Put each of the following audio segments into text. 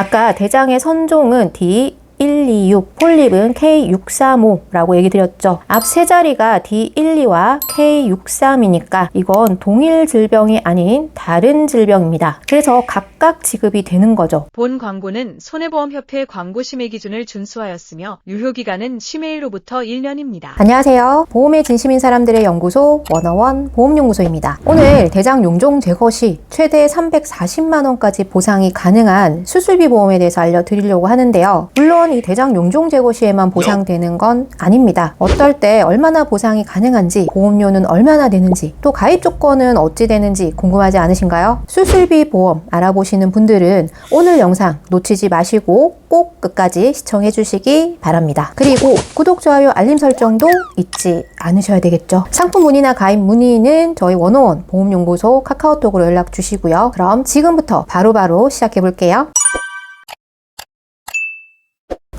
아까 대장의 선종은 D 126, 폴립은 K635라고 얘기 드렸죠. 앞 세 자리가 D12와 K63이니까 이건 동일 질병이 아닌 다른 질병입니다. 그래서 각각 지급이 되는 거죠. 본 광고는 손해보험협회 광고 심의 기준을 준수하였으며 유효 기간은 심해일로부터 1년입니다. 안녕하세요. 보험에 진심인 사람들의 연구소 원어원 보험연구소입니다. 오늘 대장 용종 제거 시 최대 340만 원까지 보상이 가능한 수술비 보험에 대해서 알려드리려고 하는데요. 물론 이 대장 용종 제거 시에만 보상되는 건 아닙니다. 어떨 때 얼마나 보상이 가능한지, 보험료는 얼마나 되는지, 또 가입 조건은 어찌 되는지 궁금하지 않으신가요? 수술비 보험 알아보시는 분들은 오늘 영상 놓치지 마시고 꼭 끝까지 시청해 주시기 바랍니다. 그리고 구독, 좋아요, 알림 설정도 잊지 않으셔야 되겠죠. 상품 문의나 가입 문의는 저희 원어원 보험연구소 카카오톡으로 연락 주시고요. 그럼 지금부터 바로바로 시작해 볼게요.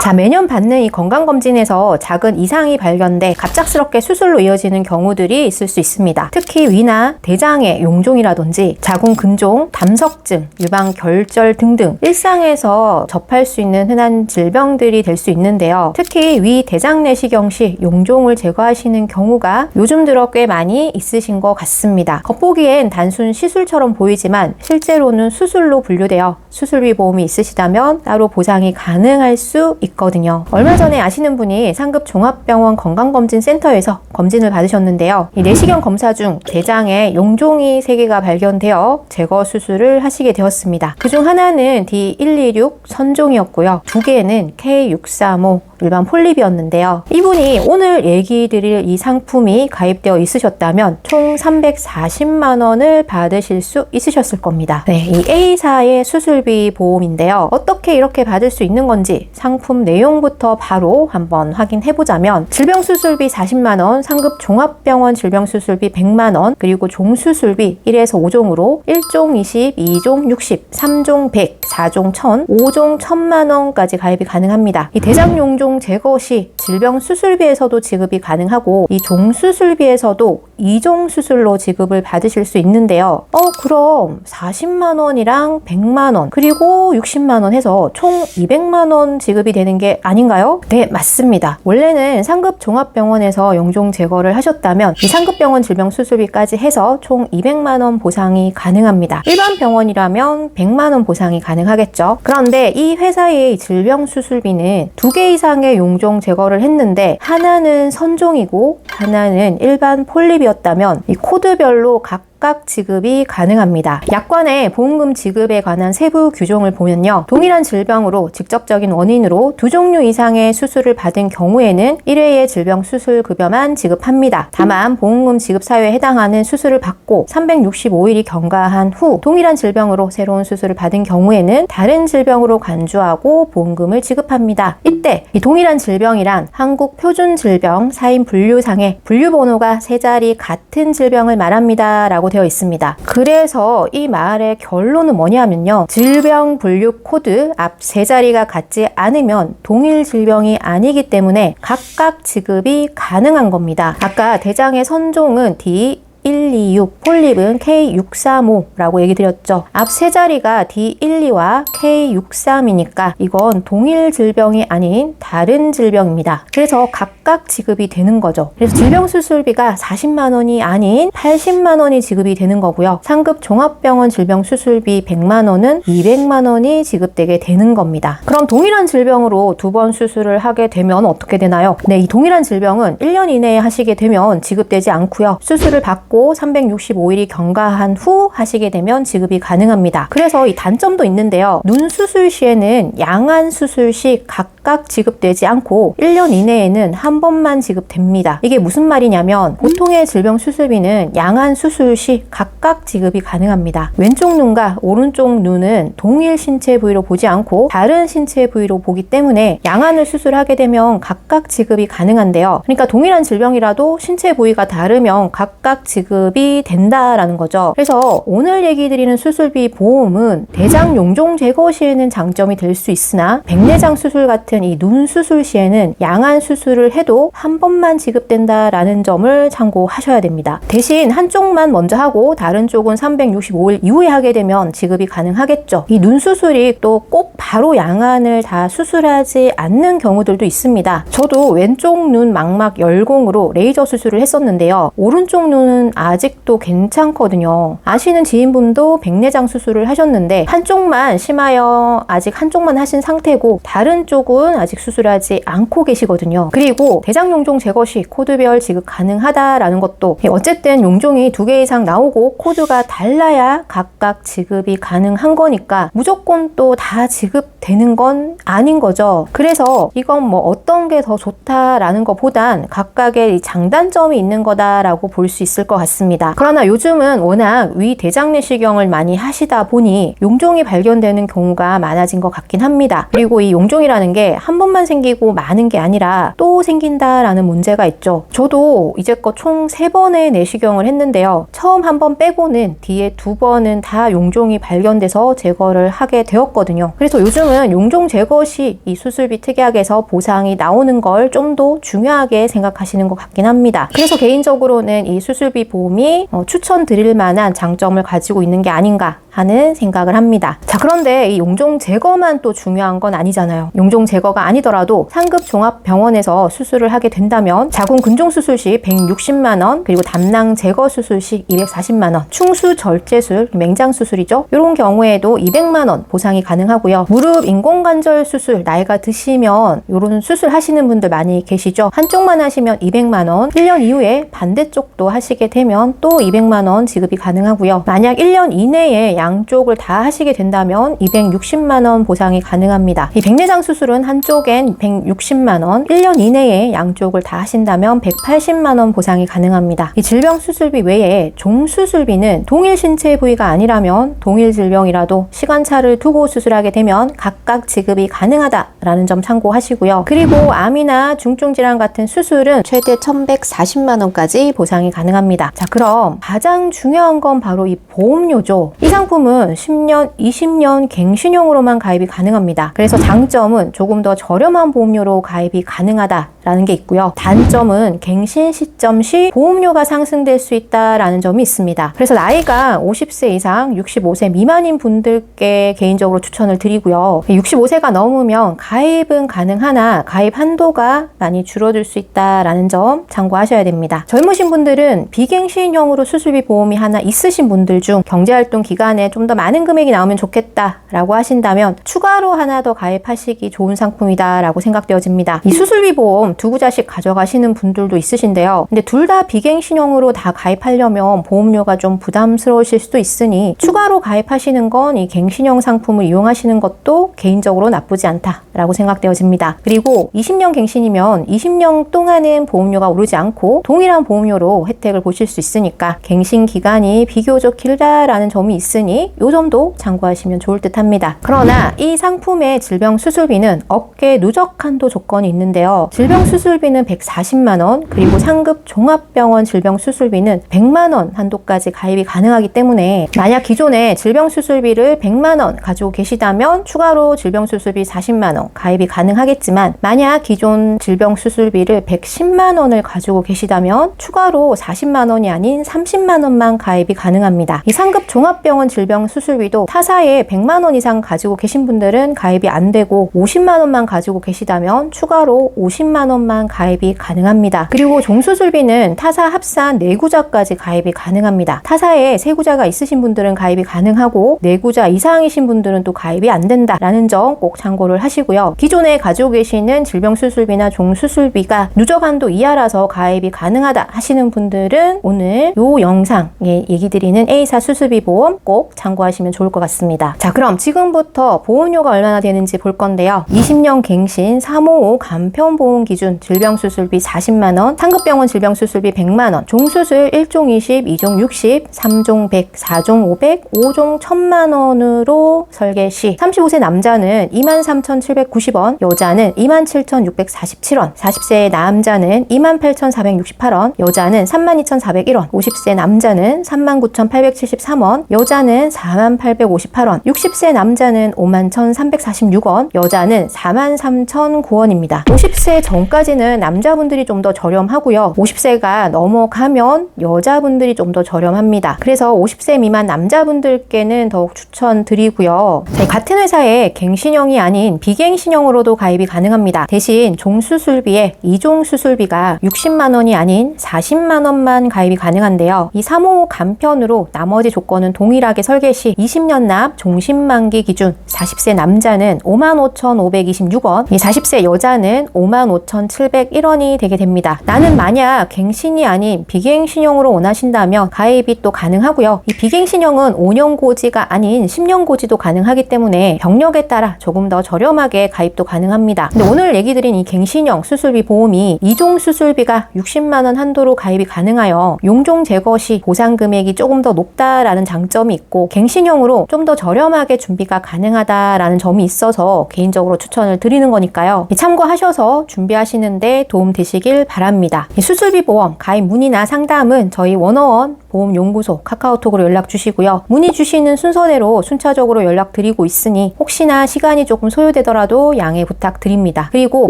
자, 매년 받는 이 건강검진에서 작은 이상이 발견돼 갑작스럽게 수술로 이어지는 경우들이 있을 수 있습니다. 특히 위나 대장의 용종이라든지 자궁 근종, 담석증, 유방 결절 등등 일상에서 접할 수 있는 흔한 질병들이 될 수 있는데요. 특히 위 대장 내시경 시 용종을 제거하시는 경우가 요즘 들어 꽤 많이 있으신 것 같습니다. 겉보기엔 단순 시술처럼 보이지만 실제로는 수술로 분류되어 수술비 보험이 있으시다면 따로 보상이 가능할 수 있 거든요. 얼마 전에 아시는 분이 상급 종합병원 건강검진센터에서 검진을 받으셨는데요. 이 내시경 검사 중 대장에 용종이 3개가 발견되어 제거 수술을 하시게 되었습니다. 그중 하나는 D126 선종이었고요. 두 개는 K635 일반 폴립이었는데요. 이분이 오늘 얘기 드릴 이 상품이 가입되어 있으셨다면 총 340만 원을 받으실 수 있으셨을 겁니다. 네, 이 A사의 수술비 보험인데요. 어떻게 이렇게 받을 수 있는 건지 상품 내용부터 바로 한번 확인해 보자면 질병 수술비 40만 원, 상급 종합병원 질병 수술비 100만 원, 그리고 종 수술비 1에서 5종으로 1종 20, 2종 60, 3종 100, 4종 1000, 5종 1000만 원까지 가입이 가능합니다. 이 대장 용종 제거 시 질병 수술비에서도 지급이 가능하고 이 종수술비에서도 2종 수술로 지급을 받으실 수 있는데요. 어, 그럼 40만 원이랑 100만 원, 그리고 60만 원 해서 총 200만 원 지급이 되는 게 아닌가요? 네, 맞습니다. 원래는 상급 종합병원에서 용종 제거를 하셨다면 이 상급 병원 질병 수술비까지 해서 총 200만 원 보상이 가능합니다. 일반 병원이라면 100만 원 보상이 가능하겠죠. 그런데 이 회사의 질병 수술비는 두 개 이상의 용종 제거를 했는데 하나는 선종이고 하나는 일반 폴립이었다면 이 코드별로 각 각각 지급이 가능합니다. 약관의 보험금 지급에 관한 세부 규정을 보면요. 동일한 질병으로 직접적인 원인으로 두 종류 이상의 수술을 받은 경우에는 1회의 질병 수술 급여만 지급합니다. 다만 보험금 지급 사유에 해당하는 수술을 받고 365일이 경과한 후 동일한 질병으로 새로운 수술을 받은 경우에는 다른 질병으로 간주하고 보험금을 지급합니다. 이때 이 동일한 질병이란 한국 표준 질병 사인 분류상에 분류 번호가 세 자리 같은 질병을 말합니다. 라고 되어 있습니다. 그래서 이 말의 결론은 뭐냐면요. 질병 분류 코드 앞 세 자리가 같지 않으면 동일 질병이 아니기 때문에 각각 지급이 가능한 겁니다. 아까 대장의 선종은 D 126, 폴립은 K635라고 얘기 드렸죠. 앞 세 자리가 D12와 K63이니까 이건 동일 질병이 아닌 다른 질병입니다. 그래서 각각 지급이 되는 거죠. 그래서 질병 수술비가 40만 원이 아닌 80만 원이 지급이 되는 거고요. 상급 종합병원 질병 수술비 100만 원은 200만 원이 지급되게 되는 겁니다. 그럼 동일한 질병으로 두 번 수술을 하게 되면 어떻게 되나요? 네, 이 동일한 질병은 1년 이내에 하시게 되면 지급되지 않고요. 수술을 받고 365일이 경과한 후 하시게 되면 지급이 가능합니다. 그래서 이 단점도 있는데요. 눈 수술 시에는 양안 수술 시 각각 지급되지 않고 1년 이내에는 한 번만 지급됩니다. 이게 무슨 말이냐면 보통의 질병 수술비는 양안 수술 시 각각 지급이 가능합니다. 왼쪽 눈과 오른쪽 눈은 동일 신체 부위로 보지 않고 다른 신체 부위로 보기 때문에 양안을 수술하게 되면 각각 지급이 가능한데요. 그러니까 동일한 질병이라도 신체 부위가 다르면 각각 지급 지급이 된다라는 거죠. 그래서 오늘 얘기 드리는 수술비 보험은 대장 용종 제거 시에는 장점이 될 수 있으나 백내장 수술 같은 이 눈 수술 시에는 양한 수술을 해도 한 번만 지급된다라는 점을 참고하셔야 됩니다. 대신 한쪽만 먼저 하고 다른 쪽은 365일 이후에 하게 되면 지급이 가능하겠죠. 이 눈 수술이 또 꼭 바로 양안을 다 수술하지 않는 경우들도 있습니다. 저도 왼쪽 눈 망막 열공으로 레이저 수술을 했었는데요. 오른쪽 눈은 아직도 괜찮거든요. 아시는 지인분도 백내장 수술을 하셨는데 한쪽만 심하여 아직 한쪽만 하신 상태고 다른 쪽은 아직 수술하지 않고 계시거든요. 그리고 대장 용종 제거 시 코드별 지급 가능하다라는 것도 어쨌든 용종이 두 개 이상 나오고 코드가 달라야 각각 지급이 가능한 거니까 무조건 또 다 지급되는 건 아닌 거죠. 그래서 이건 뭐 어떤 게 더 좋다라는 것보단 각각의 이 장단점이 있는 거다라고 볼 수 있을 것 같습니다. 그러나 요즘은 워낙 위 대장 내시경을 많이 하시다 보니 용종이 발견되는 경우가 많아진 것 같긴 합니다. 그리고 이 용종이라는 게 한 번만 생기고 많은 게 아니라 또 생긴다라는 문제가 있죠. 저도 이제껏 총세 번의 내시경을 했는데요. 처음 한 번 빼고는 뒤에 두 번은 다 용종이 발견돼서 제거를 하게 되었거든요. 그래서 요즘은 용종 제거 시 이 수술비 특약에서 보상이 나오는 걸 좀 더 중요하게 생각하시는 것 같긴 합니다. 그래서 개인적으로는 이 수술비 보험이 어, 추천드릴 만한 장점을 가지고 있는 게 아닌가 하는 생각을 합니다. 자, 그런데 이 용종 제거만 또 중요한 건 아니잖아요. 용종 제거가 아니더라도 상급 종합병원에서 수술을 하게 된다면 자궁 근종 수술 시 160만 원, 그리고 담낭 제거 수술 시 240만 원, 충수 절제술, 맹장 수술이죠. 이런 경우에도 200만 원 보상이 가능하고요. 무릎 인공관절 수술 나이가 드시면 이런 수술 하시는 분들 많이 계시죠. 한쪽만 하시면 200만 원, 1년 이후에 반대쪽도 하시게 되면 또 200만 원 지급이 가능하고요. 만약 1년 이내에 양쪽을 다 하시게 된다면 260만 원 보상이 가능합니다. 이 백내장 수술은 한쪽엔 160만 원, 1년 이내에 양쪽을 다 하신다면 180만 원 보상이 가능합니다. 이 질병 수술비 외에 종 수술비는 동일 신체 부위가 아니라면 동일 질병이라도 시간차를 두고 수술하게 되면 각각 지급이 가능하다라는 점 참고하시고요. 그리고 암이나 중증 질환 같은 수술은 최대 1,140만 원까지 보상이 가능합니다. 자, 그럼 가장 중요한 건 바로 이 보험료죠. 이 상품은 10년, 20년 갱신형으로만 가입이 가능합니다. 그래서 장점은 조금 더 저렴한 보험료로 가입이 가능하다라는 게 있고요. 단점은 갱신 시점 시 보험료가 상승될 수 있다라는 점이 있습니다. 그래서 나이가 50세 이상 65세 미만인 분들께 개인적으로 추천을 드리고요. 65세가 넘으면 가입은 가능하나 가입 한도가 많이 줄어들 수 있다라는 점 참고하셔야 됩니다. 젊으신 분들은 비갱 신형으로 수술비 보험이 하나 있으신 분들 중 경제활동 기간에 좀 더 많은 금액이 나오면 좋겠다라고 하신다면 추가로 하나 더 가입하시기 좋은 상품이다라고 생각되어집니다. 이 수술비 보험 두 구자씩 가져가시는 분들도 있으신데요. 근데 둘 다 비갱신형으로 다 가입하려면 보험료가 좀 부담스러우실 수도 있으니 추가로 가입하시는 건 이 갱신형 상품을 이용하시는 것도 개인적으로 나쁘지 않다라고 생각되어집니다. 그리고 20년 갱신이면 20년 동안은 보험료가 오르지 않고 동일한 보험료로 혜택을 보실 수 있으니까 갱신 기간이 비교적 길다라는 점이 있으니 이 점도 참고하시면 좋을 듯 합니다. 그러나 이 상품의 질병 수술비는 업계 누적 한도 조건이 있는데요. 질병 수술비는 140만 원, 그리고 상급 종합병원 질병 수술비는 100만 원 한도까지 가입이 가능하기 때문에 만약 기존에 질병 수술비를 100만 원 가지고 계시다면 추가로 질병 수술비 40만 원 가입이 가능하겠지만 만약 기존 질병 수술비를 110만 원을 가지고 계시다면 추가로 40만 원이 아닌 30만 원만 가입이 가능합니다. 이 상급 종합병원 질병 수술비도 타사에 100만 원 이상 가지고 계신 분들은 가입이 안 되고 50만 원만 가지고 계시다면 추가로 50만 원만 가입이 가능합니다. 그리고 종수술비는 타사 합산 4구자까지 가입이 가능합니다. 타사에 3구자가 있으신 분들은 가입이 가능하고 4구자 이상이신 분들은 또 가입이 안 된다라는 점 꼭 참고를 하시고요. 기존에 가지고 계시는 질병 수술비나 종수술비가 누적 한도 이하라서 가입이 가능하다 하시는 분들은 오늘 이 영상에 얘기 드리는 A사 수술비 보험 꼭 참고하시면 좋을 것 같습니다. 자, 그럼 지금부터 보험료가 얼마나 되는지 볼 건데요. 20년 갱신 355 간편보험 기준 질병 수술비 40만 원, 상급병원 질병 수술비 100만 원, 종수술 1종 20, 2종 60, 3종 100, 4종 500, 5종 1000만 원으로 설계 시 35세 남자는 23,700 2,990원, 여자는 27,647원, 40세 남자는 28,468원, 여자는 32,401원, 50세 남자는 39,873원, 여자는 48,858원, 60세 남자는 51,346원, 여자는 43,009원입니다. 50세 전까지는 남자분들이 좀 더 저렴하고요. 50세가 넘어가면 여자분들이 좀 더 저렴합니다. 그래서 50세 미만 남자분들께는 더욱 추천드리고요. 같은 회사에 갱신형이 아닌 비갱신형으로도 가입이 가능합니다. 대신 종수술비에 이종 수술비가 60만 원이 아닌 40만 원만 가입 이 가능한데요. 이 3호 간편으로 나머지 조건은 동일하게 설계 시 20년 납 종신만기 기준 40세 남자는 55,526원, 이 40세 여자는 55,701원이 되게 됩니다. 나는 만약 갱신이 아닌 비갱신형으로 원하신다면 가입이 또 가능하고요. 이 비갱신형은 5년 고지가 아닌 10년 고지도 가능하기 때문에 병력에 따라 조금 더 저렴하게 가입도 가능합니다. 근데 오늘 얘기 드린 이 갱신형 수술비 보험이 이종 수술비가 60만 원 한도로 가입이 가능하여 용종 제거 시 보상 금액이 조금 더 높다라는 장점이 있고 갱신형으로 좀 더 저렴하게 준비가 가능하다라는 점이 있어서 개인적으로 추천을 드리는 거니까요. 참고하셔서 준비하시는데 도움 되시길 바랍니다. 이 수술비 보험 가입 문의나 상담은 저희 원어원 보험연구소 카카오톡으로 연락 주시고요. 문의 주시는 순서대로 순차적으로 연락 드리고 있으니 혹시나 시간이 조금 소요되더라도 양해 부탁드립니다. 그리고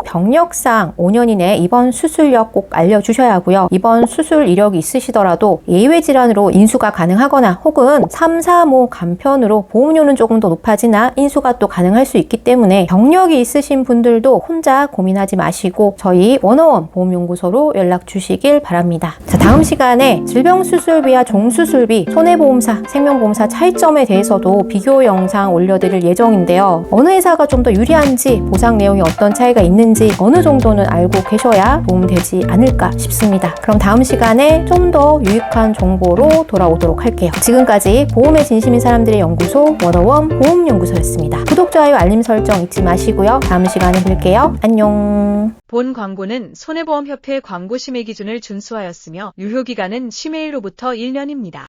병력상 5년 이내 입원 수술력 꼭 알려주셔야 하고요. 입원 수술 이력이 있으 시더라도 예외 질환으로 인수가 가능하거나 혹은 3, 4, 5 간편으로 보험료는 조금 더 높아지나 인수가 또 가능할 수 있기 때문에 병력이 있으신 분들도 혼자 고민하지 마시고 저희 원어원 보험연구소로 연락 주시길 바랍니다. 자, 다음 시간에 질병 수술비와 종수술비, 손해보험사, 생명보험사 차이점에 대해서도 비교 영상 올려드릴 예정인데요. 어느 회사가 좀 더 유리한지, 보상 내용이 어떤 차이가 있는지 어느 정도는 알고 계셔야 도움되지 않을까 싶습니다. 그럼 다음 시간에 좀더 유익한 정보로 돌아오도록 할게요. 지금까지 보험에 진심인 사람들의 연구소 원어원 보험연구소였습니다. 구독, 좋아요, 알림 설정 잊지 마시고요. 다음 시간에 뵐게요. 안녕. 본 광고는 손해보험협회 광고 심의 기준을 준수하였으며 유효기간은 심의일로부터 1년입니다.